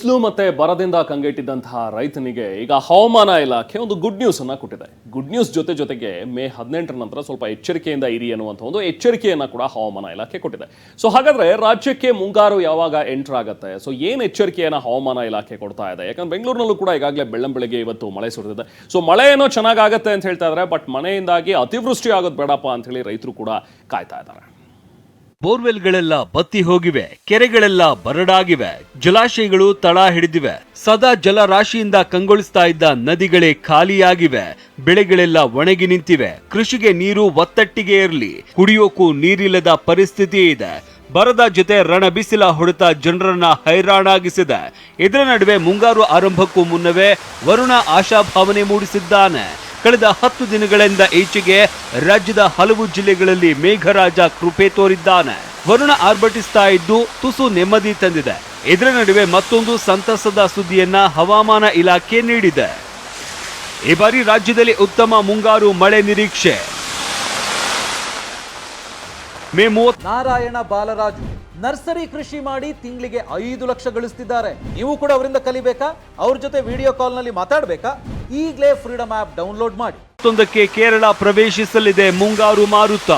ಬಿಸಿಲು ಮತ್ತೆ ಬರದಿಂದ ಕಂಗೆಟ್ಟಿದ್ದಂತಹ ರೈತನಿಗೆ ಈಗ ಹವಾಮಾನ ಇಲಾಖೆ ಒಂದು ಗುಡ್ ನ್ಯೂಸ್ ಅನ್ನ ಕೊಟ್ಟಿದೆ. ಗುಡ್ ನ್ಯೂಸ್ ಜೊತೆ ಜೊತೆಗೆ ಮೇ ಹದಿನೆಂಟರ ನಂತರ ಸ್ವಲ್ಪ ಎಚ್ಚರಿಕೆಯಿಂದ ಇರಿ ಅನ್ನುವಂಥ ಒಂದು ಎಚ್ಚರಿಕೆಯನ್ನ ಕೂಡ ಹವಾಮಾನ ಇಲಾಖೆ ಕೊಟ್ಟಿದೆ. ಸೊ ಹಾಗಾದ್ರೆ ರಾಜ್ಯಕ್ಕೆ ಮುಂಗಾರು ಯಾವಾಗ ಎಂಟರ್ ಆಗುತ್ತೆ? ಸೊ ಏನು ಎಚ್ಚರಿಕೆಯನ್ನ ಹವಾಮಾನ ಇಲಾಖೆ ಕೊಡ್ತಾ ಇದೆ? ಯಾಕಂದ್ರೆ ಬೆಂಗಳೂರಿನಲ್ಲೂ ಕೂಡ ಈಗಾಗಲೇ ಬೆಳ್ಳಂ ಬೆಳಗ್ಗೆ ಇವತ್ತು ಮಳೆ ಸುರಿದಿದೆ. ಸೊ ಮಳೆ ಏನೋ ಚೆನ್ನಾಗಾಗತ್ತೆ ಅಂತ ಹೇಳ್ತಾ ಇದ್ದಾರೆ ಬಟ್ ಮಳೆಯಿಂದಾಗಿ ಅತಿವೃಷ್ಟಿ ಆಗೋದು ಬೇಡಪ್ಪ ಅಂತ ಹೇಳಿ ರೈತರು ಕೂಡ ಕಾಯ್ತಾ ಇದ್ದಾರೆ. ಬೋರ್ವೆಲ್ಗಳೆಲ್ಲ ಬತ್ತಿ ಹೋಗಿವೆ, ಕೆರೆಗಳೆಲ್ಲ ಬರಡಾಗಿವೆ, ಜಲಾಶಯಗಳು ತಳ ಹಿಡಿದಿವೆ. ಸದಾ ಜಲರಾಶಿಯಿಂದ ಕಂಗೊಳಿಸ್ತಾ ಇದ್ದ ನದಿಗಳೇ ಖಾಲಿಯಾಗಿವೆ, ಬೆಳೆಗಳೆಲ್ಲ ಒಣಗಿ ನಿಂತಿವೆ. ಕೃಷಿಗೆ ನೀರು ಒತ್ತಟ್ಟಿಗೆ ಇರಲಿ ಕುಡಿಯೋಕ್ಕೂ ನೀರಿಲ್ಲದ ಪರಿಸ್ಥಿತಿ ಇದೆ. ಬರದ ಜೊತೆ ರಣ ಬಿಸಿಲ ಹೊಡೆತ ಜನರನ್ನ ಹೈರಾಣಾಗಿಸಿದೆ. ಇದರ ನಡುವೆ ಮುಂಗಾರು ಆರಂಭಕ್ಕೂ ಮುನ್ನವೇ ವರುಣ ಆಶಾಭಾವನೆ ಮೂಡಿಸಿದ್ದಾನೆ. ಕಳೆದ ಹತ್ತು ದಿನಗಳಿಂದ ಈಚೆಗೆ ರಾಜ್ಯದ ಹಲವು ಜಿಲ್ಲೆಗಳಲ್ಲಿ ಮೇಘರಾಜ ಕೃಪೆ ತೋರಿದ್ದಾನೆ. ವರುಣ ಆರ್ಭಟಿಸ್ತಾ ಇದ್ದು ತುಸು ನೆಮ್ಮದಿ ತಂದಿದೆ. ಇದರ ನಡುವೆ ಮತ್ತೊಂದು ಸಂತಸದ ಸುದ್ದಿಯನ್ನ ಹವಾಮಾನ ಇಲಾಖೆ ನೀಡಿದೆ. ಈ ಬಾರಿ ರಾಜ್ಯದಲ್ಲಿ ಉತ್ತಮ ಮುಂಗಾರು ಮಳೆ ನಿರೀಕ್ಷೆ. ಮೇ ನಾರಾಯಣ ಬಾಲರಾಜು ನರ್ಸರಿ ಕೃಷಿ ಮಾಡಿ ತಿಂಗಳಿಗೆ ಐದು ಲಕ್ಷ ಗಳಿಸ್ತಿದ್ದಾರೆ. ನೀವು ಕೂಡ ಅವರಿಂದ ಕಲಿಬೇಕಾ? ಅವ್ರ ಜೊತೆ ವಿಡಿಯೋ ಕಾಲ್ನಲ್ಲಿ ಮಾತಾಡಬೇಕಾ? ಈಗಲೇ ಫ್ರೀಡಮ್ ಆಪ್ ಡೌನ್ಲೋಡ್ ಮಾಡಿ. ಮತ್ತೊಂದಕ್ಕೆ ಕೇರಳ ಪ್ರವೇಶಿಸಲಿದೆ ಮುಂಗಾರು ಮಾರುತ.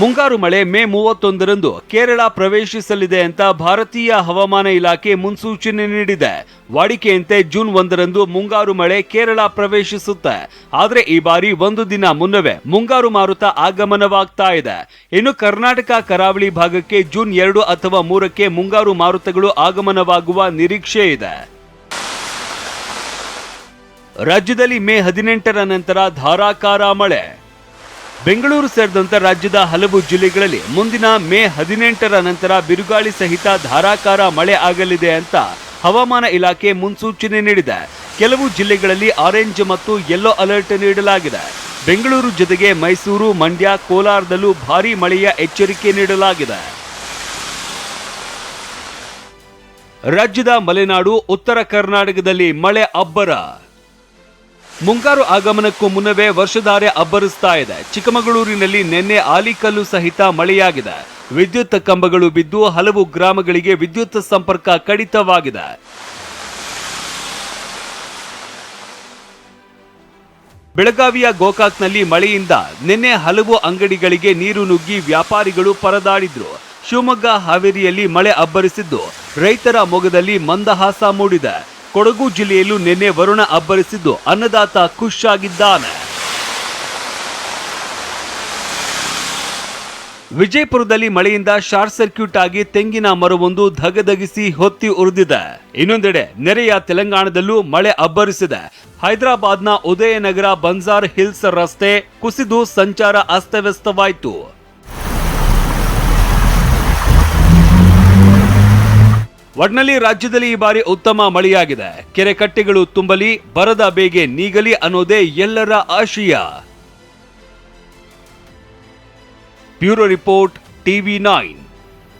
ಮುಂಗಾರು ಮಳೆ ಮೇ ಮೂವತ್ತೊಂದರಂದು ಕೇರಳ ಪ್ರವೇಶಿಸಲಿದೆ ಅಂತ ಭಾರತೀಯ ಹವಾಮಾನ ಇಲಾಖೆ ಮುನ್ಸೂಚನೆ ನೀಡಿದೆ. ವಾಡಿಕೆಯಂತೆ ಜೂನ್ ಒಂದರಂದು ಮುಂಗಾರು ಮಳೆ ಕೇರಳ ಪ್ರವೇಶಿಸುತ್ತೆ. ಆದರೆ ಈ ಬಾರಿ ಒಂದು ದಿನ ಮುನ್ನವೇ ಮುಂಗಾರು ಮಾರುತ ಆಗಮನವಾಗ್ತಾ ಇದೆ. ಇನ್ನು ಕರ್ನಾಟಕ ಕರಾವಳಿ ಭಾಗಕ್ಕೆ ಜೂನ್ ಎರಡು ಅಥವಾ ಮೂರಕ್ಕೆ ಮುಂಗಾರು ಮಾರುತಗಳು ಆಗಮನವಾಗುವ ನಿರೀಕ್ಷೆ ಇದೆ. ರಾಜ್ಯದಲ್ಲಿ ಮೇ ಹದಿನೆಂಟರ ನಂತರ ಧಾರಾಕಾರ ಮಳೆ. ಬೆಂಗಳೂರು ಸೇರಿದಂತೆ ರಾಜ್ಯದ ಹಲವು ಜಿಲ್ಲೆಗಳಲ್ಲಿ ಮುಂದಿನ ಮೇ ಹದಿನೆಂಟರ ನಂತರ ಬಿರುಗಾಳಿ ಸಹಿತ ಧಾರಾಕಾರ ಮಳೆ ಆಗಲಿದೆ ಅಂತ ಹವಾಮಾನ ಇಲಾಖೆ ಮುನ್ಸೂಚನೆ ನೀಡಿದೆ. ಕೆಲವು ಜಿಲ್ಲೆಗಳಲ್ಲಿ ಆರೆಂಜ್ ಮತ್ತು ಯೆಲ್ಲೋ ಅಲರ್ಟ್ ನೀಡಲಾಗಿದೆ. ಬೆಂಗಳೂರು ಜೊತೆಗೆ ಮೈಸೂರು, ಮಂಡ್ಯ, ಕೋಲಾರದಲ್ಲೂ ಭಾರೀ ಮಳೆಯ ಎಚ್ಚರಿಕೆ ನೀಡಲಾಗಿದೆ. ರಾಜ್ಯದ ಮಲೆನಾಡು, ಉತ್ತರ ಕರ್ನಾಟಕದಲ್ಲಿ ಮಳೆ ಅಬ್ಬರ. ಮುಂಗಾರು ಆಗಮನಕ್ಕೂ ಮುನ್ನವೇ ವರ್ಷಧಾರೆ ಅಬ್ಬರಿಸ್ತಾ ಇದೆ. ಚಿಕ್ಕಮಗಳೂರಿನಲ್ಲಿ ನಿನ್ನೆ ಆಲಿಕಲ್ಲು ಸಹಿತ ಮಳೆಯಾಗಿದೆ. ವಿದ್ಯುತ್ ಕಂಬಗಳು ಬಿದ್ದು ಹಲವು ಗ್ರಾಮಗಳಿಗೆ ವಿದ್ಯುತ್ ಸಂಪರ್ಕ ಕಡಿತವಾಗಿದೆ. ಬೆಳಗಾವಿಯ ಗೋಕಾಕ್ನಲ್ಲಿ ಮಳೆಯಿಂದ ನಿನ್ನೆ ಹಲವು ಅಂಗಡಿಗಳಿಗೆ ನೀರು ನುಗ್ಗಿ ವ್ಯಾಪಾರಿಗಳು ಪರದಾಡಿದ್ರು. ಶಿವಮೊಗ್ಗ ಹಾವೇರಿಯಲ್ಲಿ ಮಳೆ ಅಬ್ಬರಿಸಿದ್ದು. ರೈತರ ಮೊಗದಲ್ಲಿ ಮಂದಹಾಸ ಮೂಡಿದೆ. ಕೊಡಗು ಜಿಲ್ಲೆಯಲ್ಲೂ ನಿನ್ನೆ ವರುಣ ಅಬ್ಬರಿಸಿದ್ದು. ಅನ್ನದಾತ ಖುಷ್ ವಿಜಯಪುರದಲ್ಲಿ ಮಳೆಯಿಂದ ಶಾರ್ಟ್ ಸರ್ಕ್ಯೂಟ್ ಆಗಿ ತೆಂಗಿನ ಮರವೊಂದು ಧಗಧಗಿಸಿ ಹೊತ್ತಿ ಉರಿದಿದೆ. ಇನ್ನೊಂದೆಡೆ ನೆರೆಯ ತೆಲಂಗಾಣದಲ್ಲೂ ಮಳೆ ಅಬ್ಬರಿಸಿದೆ. ಹೈದರಾಬಾದ್ನ ಉದಯನಗರ ಬಂಜಾರ್ ಹಿಲ್ಸ್ ರಸ್ತೆ ಕುಸಿದು ಸಂಚಾರ ಅಸ್ತವ್ಯಸ್ತವಾಯಿತು. ಒಟ್ನಲ್ಲಿ ರಾಜ್ಯದಲ್ಲಿ ಈ ಬಾರಿ ಉತ್ತಮ ಮಳೆಯಾಗಿದೆ. ಕೆರೆ ಕಟ್ಟೆಗಳು ತುಂಬಲಿ, ಬರದ ಬೇಗೆ ನೀಗಲಿ ಅನ್ನೋದೇ ಎಲ್ಲರ ಆಶಯ. Bureau report, TV nine.